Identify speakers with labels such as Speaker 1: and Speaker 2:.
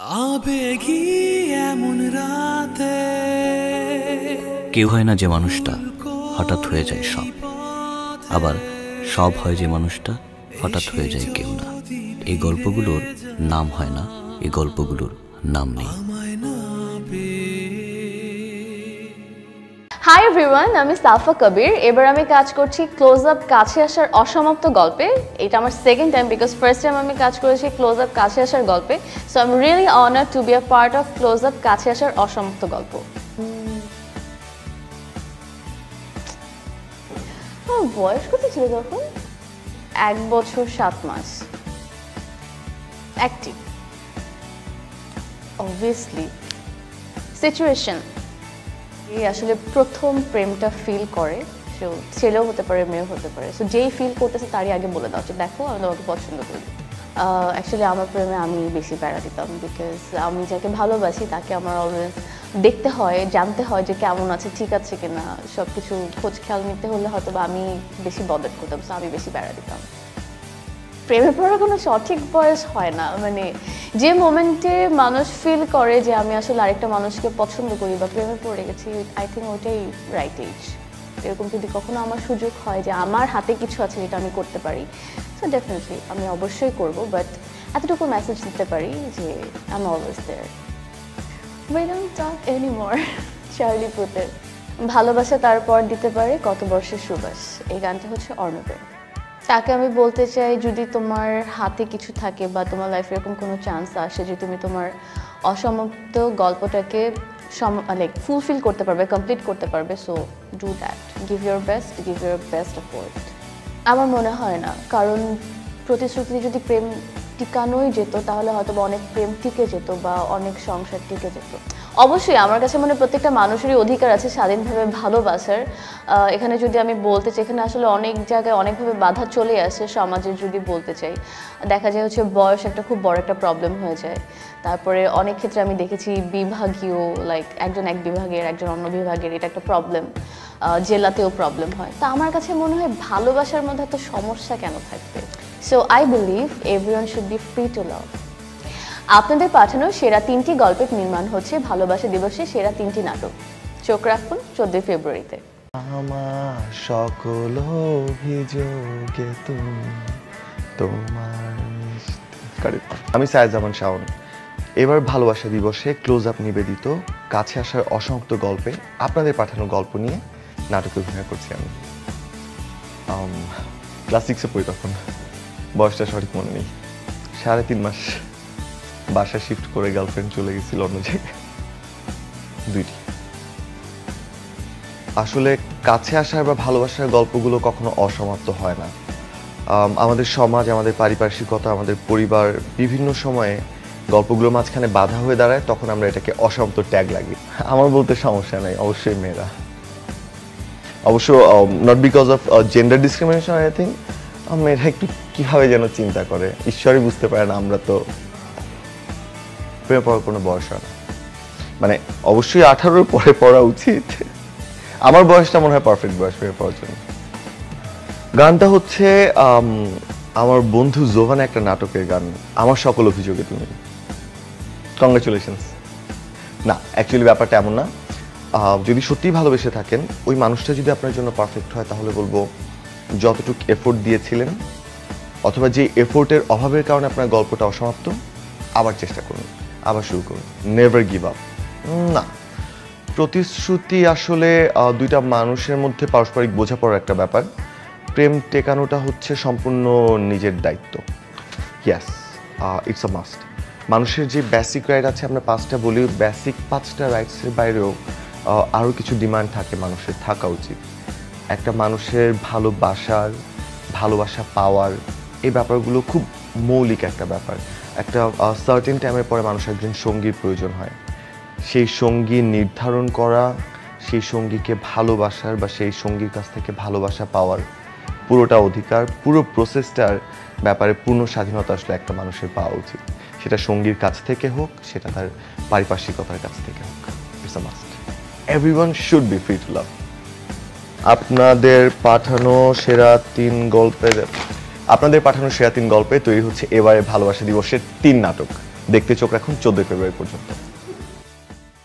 Speaker 1: আবেগী এমন রাতে
Speaker 2: কেউ হয় না যে মানুষটা হঠাৎ হয়ে যায় সব। আবার সব হয় যে মানুষটা হঠাৎ হয়ে যায় কেউ না। এই গল্পগুলোর নাম হয় না এই গল্পগুলোর নাম নেই।
Speaker 3: হাই এভরিওয়ান আমি সাফা কবির। এবার আমি কাজ করছি ক্লোজ আপ কাছে আসার অসমাপ্ত গল্পে। এটা আমার second time because first time আমি কাজ করেছি ক্লোজ আপ কাছে আসার গল্পে। So I am really honour to be a part of close up কাছে আসার অসমাপ্ত গল্প। বয়স কত ছিল তখন? এক বছর সাত মাস। অ্যাক্টিভ অবভিয়াসলি সিচুয়েশন এই আসলে প্রথম প্রেমটা ফিল করে, সে ছেলেও হতে পারে, মেয়েও হতে পারে। সো যেই ফিল করতেছে তারই আগে বলে দাও দেখো, আমি তোমাকে পছন্দ করি। অ্যাকচুয়ালি আমার প্রেমে আমি বেশি প্যারা দিতাম বিকজ আমি যাকে ভালোবাসি তাকে আমার অলওয়েজ দেখতে হয়, জানতে হয় যে কেমন আছে, ঠিক আছে কিনা। সব কিছু খোঁজ খেয়াল নিতে হলে হয়তো বা আমি বেশি বদল করতাম সো আমি বেশি প্যারা দিতাম। প্রেমে পড়ার কোনো সঠিক বয়স হয় না। মানে যে মোমেন্টে মানুষ ফিল করে যে আমি আসলে আরেকটা মানুষকে পছন্দ করি বা প্রেমে পড়ে গেছি আই থিঙ্ক ওইটাই রাইট এজ এরকম যদি কখনো আমার সুযোগ হয় যে আমার হাতে কিছু আছে যেটা আমি করতে পারি সো ডেফিনেটলি আমি অবশ্যই করব বাট এতটুকু মেসেজ দিতে পারি যে I am always there We don't talk anymore Charlie পুতের ভালোবাসা তারপর দিতে পারে কত বর্ষের সুবাস। এই গানটা হচ্ছে অর্ণবের। তাকে আমি বলতে চাই, যদি তোমার হাতে কিছু থাকে বা তোমার লাইফে এরকম কোনো চান্স আসে যে তুমি তোমার অসমাপ্ত গল্পটাকে সম লাইক ফুলফিল করতে পারবে কমপ্লিট করতে পারবে so do that give your best give your best effort আমার মনে হয় না, কারণ প্রতিশ্রুতি যদি প্রেম টিকানোই যেত, তাহলে হয়তো বা অনেক প্রেম টিকে যেত বা অনেক সংসার টিকে যেত। অবশ্যই, আমার কাছে মনে প্রত্যেকটা মানুষেরই অধিকার আছে স্বাধীনভাবে ভালোবাসার। এখানে যদি আমি বলতে চাই, এখানে আসলে অনেক জায়গায় অনেকভাবে বাধা চলে আসে সমাজের যদি বলতে চাই। দেখা যায় হচ্ছে বয়স একটা খুব বড় একটা প্রবলেম হয়ে যায়। তারপরে অনেক ক্ষেত্রে আমি দেখেছি বিভাগীয় লাইক একজন এক বিভাগের, একজন অন্য বিভাগের এটা একটা প্রবলেম জেলাতেও প্রবলেম হয়। তা আমার কাছে মনে হয় ভালোবাসার মধ্যে এত সমস্যা কেন থাকবে? So I believe everyone should be free to love আপনাদের পাঠানো সেরা তিনটি গল্পের নির্মাণ হচ্ছে ভালোবাসা দিবসে সেরা তিনটি নাটক। চোখ রাখুন চোদ্দই ফেব্রুয়ারিতে।
Speaker 4: আমার সকল অভিযোগে তুমি তোমার. আমি সায়জামান শাওন। এবার ভালোবাসা দিবসে ক্লোজ আপ নিবেদিত, কাছে আসার অসমাপ্ত গল্পে আপনাদের পাঠানো গল্প নিয়ে নাটকে অভিনয় করছি আমি। ক্লাস সিক্সে পড়ি তখন। বয়সটা সঠিক মনে নেই। সাড়ে তিন মাস। বাসা শিফট করে গার্লফ্রেন্ড চলে গেছিল অন্য জায়গায়। দুইটি। আসলে কাছে আসার বা ভালোবাসার গল্পগুলো কখনো অসমাপ্ত হয় না। আমাদের সমাজ, আমাদের পারিপার্শ্বিকতা, আমাদের পরিবার বিভিন্ন সময়ে গল্পগুলোর মাঝখানে বাধা হয়ে দাঁড়ায়, তখন আমরা এটাকে অসমাপ্ত ট্যাগ লাগি আমার বলতে সমস্যা নেই, অবশ্যই মেয়েরা। অবশ্য not because of gender discrimination I think মেয়েরা একটু কীভাবে যেন চিন্তা করে, ঈশ্বরই বুঝতে পারে না আমরা তো প্রেমে পড়ার কোনো বয়স হয় না। মানে অবশ্যই আঠারোর পরে পড়া উচিত। আমার বয়সটা মনে হয় পারফেক্ট বয়স প্রেমে পড়ার জন্য। গানটা হচ্ছে আমার বন্ধু জোহান একটা নাটকের গান। আমার সকল অভিযোগে তুমি। কংগ্রেচুলেশনস না অ্যাকচুয়ালি ব্যাপারটা এমন না। যদি সত্যিই ভালোবেসে থাকেন, ওই মানুষটা যদি আপনার জন্য পারফেক্ট হয়, তাহলে বলব যতটুকু এফোর্ট দিয়েছিলেন, অথবা যে এফোর্টের অভাবের কারণে আপনার গল্পটা অসমাপ্ত, আবার চেষ্টা করুন। আবার শুরু করুন। নেভার গিভ আপ না। প্রতিশ্রুতি আসলে দুইটা মানুষের মধ্যে পারস্পরিক বোঝাপড়ার একটা ব্যাপার। প্রেম টেকানোটা হচ্ছে সম্পূর্ণ নিজের দায়িত্ব। ইয়াস ইটস আ মাস্ট মানুষের যে বেসিক রাইট আছে, আমরা পাঁচটা বলি। বেসিক পাঁচটা রাইটসের বাইরেও আরও কিছু ডিমান্ড থাকে মানুষের, থাকা উচিত। একটা মানুষের ভালোবাসার ভালোবাসা পাওয়ার, এই ব্যাপারগুলো খুব মৌলিক একটা ব্যাপার। একটা সার্টেন টাইমের পরে মানুষ একজন সঙ্গীর প্রয়োজন হয়। সেই সঙ্গী নির্ধারণ করা, সেই সঙ্গীকে ভালোবাসার বা সেই সঙ্গীর কাছ থেকে ভালোবাসা পাওয়ার পুরোটা অধিকার, পুরো প্রসেসটার ব্যাপারে পূর্ণ স্বাধীনতা আসলে একটা মানুষের পাওয়া উচিত। সেটা সঙ্গীর কাছ থেকে হোক, সেটা তার পারিপার্শ্বিকতার কাছ থেকে হোক। It's a must everyone should be free to love আপনাদের পাঠানো সেরা তিন গল্পের আপনাদের পাঠানো সেরা তিন গল্পে তৈরি হচ্ছে এবারে ভালোবাসা দিবসের তিন নাটক। দেখতে চোখ রাখুন চোদ্দই ফেব্রুয়ারি পর্যন্ত।